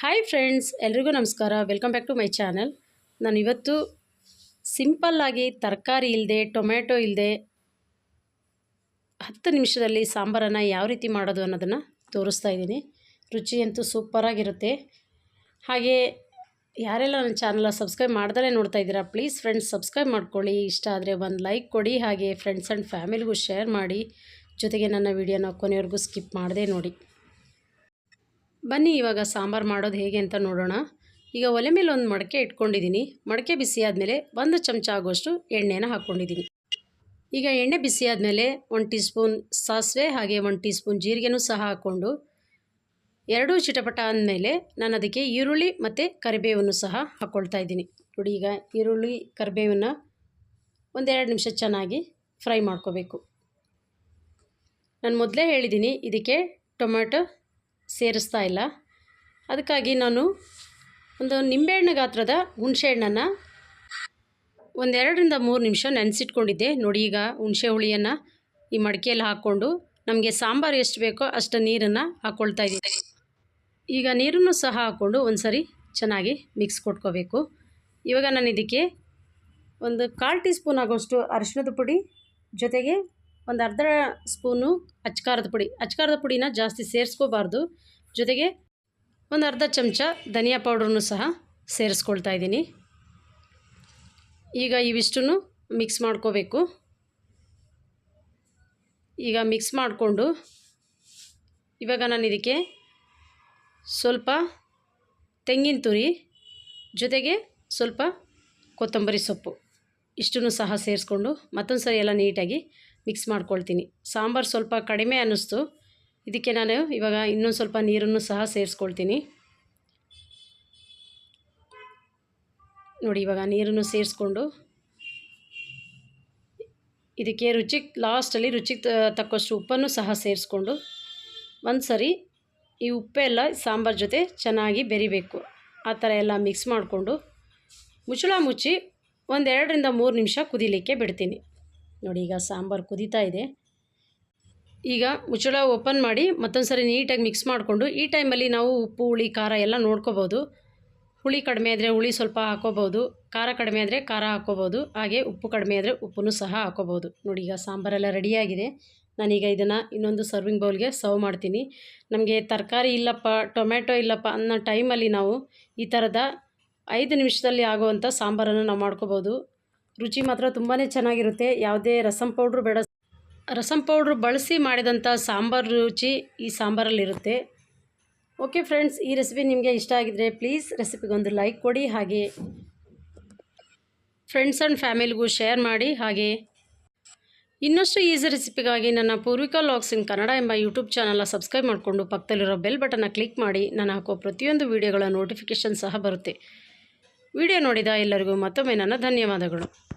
Hi friends ಎಲ್ರಿಗೂ ನಮಸ್ಕಾರ. Welcome back to my channel ನಾನು ಇವತ್ತು ಸಿಂಪಲ್ಲಾಗಿ ತರಕಾರಿ ಇಲ್ಲದೆ ಟೊಮೆಟೊ ಇಲ್ಲದೆ ಹತ್ತು ನಿಮಿಷದಲ್ಲಿ ಸಾಂಬಾರನ್ನು ಯಾವ ರೀತಿ ಮಾಡೋದು ಅನ್ನೋದನ್ನು ತೋರಿಸ್ತಾ ಇದ್ದೀನಿ. ರುಚಿಯಂತೂ ಸೂಪರಾಗಿರುತ್ತೆ ಹಾಗೆ ಯಾರೆಲ್ಲ ನನ್ನ ಚಾನಲ ಸಬ್ಸ್ಕ್ರೈಬ್ ಮಾಡ್ದಲೇ ನೋಡ್ತಾ ಇದ್ದೀರಾ ಪ್ಲೀಸ್ ಫ್ರೆಂಡ್ಸ್ ಸಬ್ಸ್ಕ್ರೈಬ್ ಮಾಡ್ಕೊಳ್ಳಿ. ಇಷ್ಟ ಆದರೆ ಒಂದು ಲೈಕ್ ಕೊಡಿ, ಹಾಗೆ ಫ್ರೆಂಡ್ಸ್ ಆ್ಯಂಡ್ ಫ್ಯಾಮಿಲಿಗೂ ಶೇರ್ ಮಾಡಿ. ಜೊತೆಗೆ ನನ್ನ ವಿಡಿಯೋನ ಕೊನೆಯವರೆಗೂ ಸ್ಕಿಪ್ ಮಾಡದೆ ನೋಡಿ. ಬನ್ನಿ ಇವಾಗ ಸಾಂಬಾರು ಮಾಡೋದು ಹೇಗೆ ಅಂತ ನೋಡೋಣ. ಈಗ ಒಲೆ ಮೇಲೆ ಒಂದು ಮಡಕೆ ಇಟ್ಕೊಂಡಿದ್ದೀನಿ. ಮಡಕೆ ಬಿಸಿ ಆದಮೇಲೆ ಒಂದು ಚಮಚ ಆಗುವಷ್ಟು ಎಣ್ಣೆನ ಹಾಕ್ಕೊಂಡಿದ್ದೀನಿ ಈಗ ಎಣ್ಣೆ ಬಿಸಿ ಆದಮೇಲೆ ಒಂದು ಟೀ ಸ್ಪೂನ್ ಸಾಸಿವೆ ಹಾಗೆ ಒಂದು ಟೀ ಸ್ಪೂನ್ ಜೀರಿಗೆನೂ ಸಹ ಹಾಕ್ಕೊಂಡು ಎರಡೂ ಚಿಟಪಟ ಅಂದಮೇಲೆ ನಾನು ಅದಕ್ಕೆ ಈರುಳ್ಳಿ ಮತ್ತು ಕರಿಬೇವನ್ನು ಸಹ ಹಾಕ್ಕೊಳ್ತಾ ಇದ್ದೀನಿ. ನೋಡಿ ಈಗ ಈರುಳ್ಳಿ, ಕರಿಬೇವನ್ನ ಒಂದೆರಡು ನಿಮಿಷ ಚೆನ್ನಾಗಿ ಫ್ರೈ ಮಾಡ್ಕೋಬೇಕು. ನಾನು ಮೊದಲೇ ಹೇಳಿದ್ದೀನಿ ಇದಕ್ಕೆ ಟೊಮೆಟೊ ಸೇರಿಸ್ತಾ ಇಲ್ಲ. ಅದಕ್ಕಾಗಿ ನಾನು ಒಂದು ನಿಂಬೆಹಣ್ಣು ಗಾತ್ರದ ಹುಣಸೆಹಣ್ಣನ್ನು ಒಂದೆರಡರಿಂದ ಮೂರು ನಿಮಿಷ ನೆನೆಸಿಟ್ಕೊಂಡಿದ್ದೆ. ನೋಡಿ ಈಗ ಹುಣಸೆ ಹುಳಿಯನ್ನು ಈ ಮಡಿಕೆಯಲ್ಲಿ ಹಾಕ್ಕೊಂಡು ನಮಗೆ ಸಾಂಬಾರು ಎಷ್ಟು ಬೇಕೋ ಅಷ್ಟು ನೀರನ್ನು ಹಾಕ್ಕೊಳ್ತಾ ಇದ್ದೀನಿ. ಈಗ ನೀರನ್ನು ಸಹ ಹಾಕ್ಕೊಂಡು ಒಂದು ಸರಿ ಚೆನ್ನಾಗಿ ಮಿಕ್ಸ್ ಕೊಟ್ಕೋಬೇಕು. ಇವಾಗ ನಾನು ಇದಕ್ಕೆ ಒಂದು ಕಾಲು ಟೀ ಸ್ಪೂನ್ ಆಗೋಷ್ಟು ಅರಿಶಿಣದ ಪುಡಿ ಜೊತೆಗೆ ಒಂದು ಅರ್ಧ ಸ್ಪೂನು ಅಚ್ಕಾರದ ಪುಡಿ. ಅಚ್ಕಾರದ ಪುಡಿನ ಜಾಸ್ತಿ ಸೇರಿಸ್ಕೋಬಾರ್ದು. ಜೊತೆಗೆ ಒಂದು ಅರ್ಧ ಚಮಚ ಧನಿಯಾ ಪೌಡ್ರನ್ನು ಸಹ ಸೇರಿಸ್ಕೊಳ್ತಾ ಇದ್ದೀನಿ. ಈಗ ಇವಿಷ್ಟನ್ನು ಮಿಕ್ಸ್ ಮಾಡ್ಕೋಬೇಕು. ಈಗ ಮಿಕ್ಸ್ ಮಾಡಿಕೊಂಡು ಇವಾಗ ನಾನು ಇದಕ್ಕೆ ಸ್ವಲ್ಪ ತೆಂಗಿನ ತುರಿ, ಜೊತೆಗೆ ಸ್ವಲ್ಪ ಕೊತ್ತಂಬರಿ ಸೊಪ್ಪು. ಇಷ್ಟನ್ನು ಸಹ ಸೇರಿಸ್ಕೊಂಡು ಮತ್ತೊಂದು ಸರಿ ಎಲ್ಲ ನೀಟಾಗಿ ಮಿಕ್ಸ್ ಮಾಡ್ಕೊಳ್ತೀನಿ. ಸಾಂಬಾರು ಸ್ವಲ್ಪ ಕಡಿಮೆ ಅನ್ನಿಸ್ತು. ಇದಕ್ಕೆ ನಾನು ಇವಾಗ ಇನ್ನೊಂದು ಸ್ವಲ್ಪ ನೀರನ್ನು ಸಹ ಸೇರಿಸ್ಕೊಳ್ತೀನಿ. ನೋಡಿ ಇವಾಗ ನೀರನ್ನು ಸೇರಿಸ್ಕೊಂಡು ಇದಕ್ಕೆ ರುಚಿಗೆ ಲಾಸ್ಟಲ್ಲಿ ರುಚಿಗೆ ತಕ್ಕಷ್ಟು ಉಪ್ಪನ್ನು ಸಹ ಸೇರಿಸ್ಕೊಂಡು ಒಂದು ಸರಿ ಈ ಉಪ್ಪೆಲ್ಲ ಸಾಂಬಾರು ಜೊತೆ ಚೆನ್ನಾಗಿ ಬೆರಿಬೇಕು. ಆ ಥರ ಎಲ್ಲ ಮಿಕ್ಸ್ ಮಾಡಿಕೊಂಡು ಮುಚ್ಚಳ ಮುಚ್ಚಿ ಒಂದೆರಡರಿಂದ ಮೂರು ನಿಮಿಷ ಕುದಿಲಿಕ್ಕೆ ಬಿಡ್ತೀನಿ. ನೋಡಿ, ಈಗ ಸಾಂಬಾರು ಕುದೀತಾ ಇದೆ. ಈಗ ಮುಚ್ಚಳ ಓಪನ್ ಮಾಡಿ ಮತ್ತೊಂದು ಸರಿ ನೀಟಾಗಿ ಮಿಕ್ಸ್ ಮಾಡಿಕೊಂಡು, ಈ ಟೈಮಲ್ಲಿ ನಾವು ಉಪ್ಪು, ಹುಳಿ, ಖಾರ ಎಲ್ಲ ನೋಡ್ಕೋಬೋದು. ಹುಳಿ ಕಡಿಮೆ ಆದರೆ ಹುಳಿ ಸ್ವಲ್ಪ ಹಾಕೋಬೋದು, ಖಾರ ಕಡಿಮೆ ಆದರೆ ಖಾರ ಹಾಕೋಬೋದು, ಹಾಗೆ ಉಪ್ಪು ಕಡಿಮೆ ಆದರೆ ಉಪ್ಪನ್ನು ಸಹ ಹಾಕೋಬೋದು. ನೋಡಿ, ಈಗ ಸಾಂಬಾರೆಲ್ಲ ರೆಡಿಯಾಗಿದೆ ನಾನೀಗ ಇದನ್ನು ಇನ್ನೊಂದು ಸರ್ವಿಂಗ್ ಬೌಲ್ಗೆ ಸರ್ವ್ ಮಾಡ್ತೀನಿ. ನಮಗೆ ತರಕಾರಿ ಇಲ್ಲಪ್ಪ ಟೊಮೆಟೊ ಇಲ್ಲಪ್ಪ ಅನ್ನೋ ಟೈಮಲ್ಲಿ ನಾವು ಈ ಥರದ ಐದು ನಿಮಿಷದಲ್ಲಿ ಆಗುವಂಥ ಸಾಂಬಾರನ್ನು ನಾವು ಮಾಡ್ಕೋಬೋದು. ರುಚಿ ಮಾತ್ರ ತುಂಬಾ ಚೆನ್ನಾಗಿರುತ್ತೆ. ಯಾವುದೇ ರಸಂ ಪೌಡ್ರು ಬೇಡ. ರಸಂ ಪೌಡ್ರು ಬಳಸಿ ಮಾಡಿದಂಥ ಸಾಂಬಾರು ರುಚಿ ಈ ಸಾಂಬಾರಲ್ಲಿರುತ್ತೆ. ಓಕೆ ಫ್ರೆಂಡ್ಸ್, ಈ ರೆಸಿಪಿ ನಿಮಗೆ ಇಷ್ಟ ಆಗಿದರೆ ಪ್ಲೀಸ್ ರೆಸಿಪಿಗೊಂದು ಲೈಕ್ ಕೊಡಿ. ಹಾಗೆ ಫ್ರೆಂಡ್ಸ್ ಆ್ಯಂಡ್ ಫ್ಯಾಮಿಲಿಗೂ ಶೇರ್ ಮಾಡಿ. ಹಾಗೆ ಇನ್ನಷ್ಟು ಈಸಿ ರೆಸಿಪಿಗಾಗಿ ನನ್ನ ಪೂರ್ವಿಕಾ ಲಾಗ್ಸ್ ಇನ್ ಕನ್ನಡ ಎಂಬ ಯೂಟ್ಯೂಬ್ ಚಾನಲ್ನ ಸಬ್ಸ್ಕ್ರೈಬ್ ಮಾಡಿಕೊಂಡು ಪಕ್ಕದಲ್ಲಿರೋ ಬೆಲ್ ಬಟನ್ನ ಕ್ಲಿಕ್ ಮಾಡಿ. ನಾನು ಹಾಕೋ ಪ್ರತಿಯೊಂದು ವೀಡಿಯೋಗಳ ನೋಟಿಫಿಕೇಷನ್ ಸಹ ಬರುತ್ತೆ. ವಿಡಿಯೋ ನೋಡಿದ ಎಲ್ಲರಿಗೂ ಮತ್ತೊಮ್ಮೆ ನನ್ನ ಧನ್ಯವಾದಗಳು.